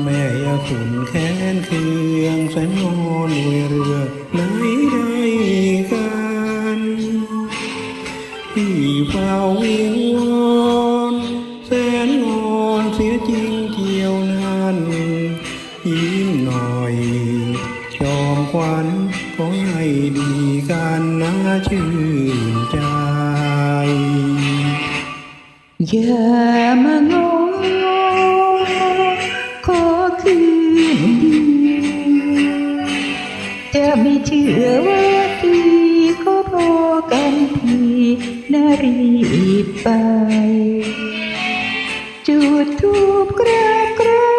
แม่ยาขุนแค้นเคืองแสนงอนวยเรือไหนได้กันพี่เฝ้าวิงวอนแสนงอนเสียจริงเกี่ยวนั้นยิ้มหน่อยยอมควันขอให้ดีกันนะชื่นใจอย่ามางอ ไม่เชื่อว่าดีก็พอกันทีนารีบไป จุดทูปกราบกรา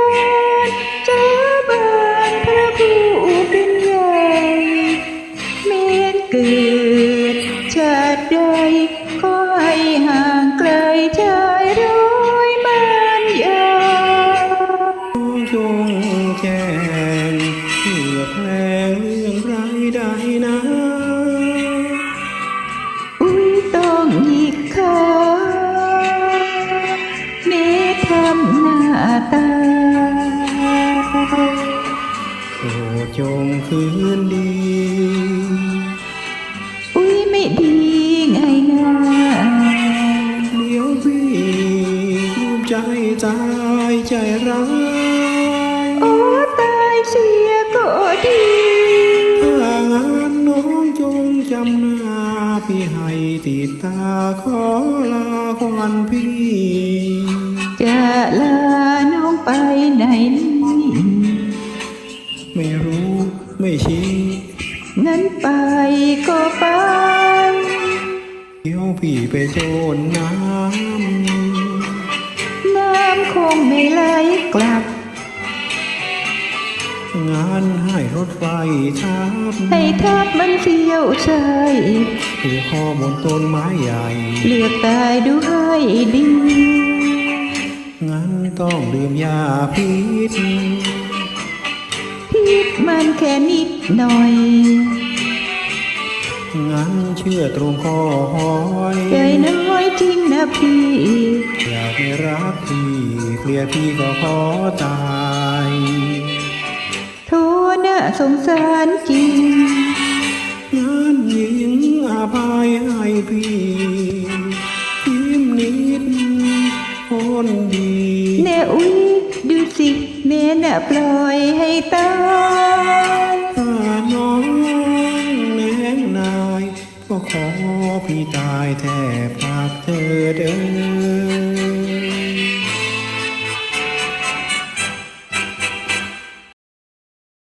นเจ้าบานพระผู้เป็นใหญ่เมียนเกิดชาติใดก็ให้ห่างไกลชายร้อยมันยาจงแจ้งเพื่อแพ คืนดี อุ้ยไม่ดีง่ายง่ายเดี๋ยวพี่กลุ้มใจตายใจร้ายโอ้ตายเสียก็ดีถ้างานน้องจงจำหน้าพี่ให้ติดตาขอลาควันพี่ จะลาน้องไปไหนนี่ไม่รู้ ไม่ชี้งั้นไปก็ไปเดี๋ยวพี่ไปโจรน้น้ำคงไม่ไหลกลับำงานให้รถไฟทับให้ทับมันเที่ยวใส่ผูกคอบนต้นไม้ใหญ่ เลือกตายดูให้ดี งั้นต้องดื่มยาพิษพิษ มันแค่นิดหน่อย งั้นเชื่อตรงคอหอยใจน้อยจริงนะพี่ อยากไม่รักพี่เกลียดพี่ก็ขอตายโทษนะสงสารจริงงั้นหญิงอภัยให้พี่ยิ้มนิดคนดีแน่อุ๊ยดูสิแม่น่ะ ปล่อยให้ตาย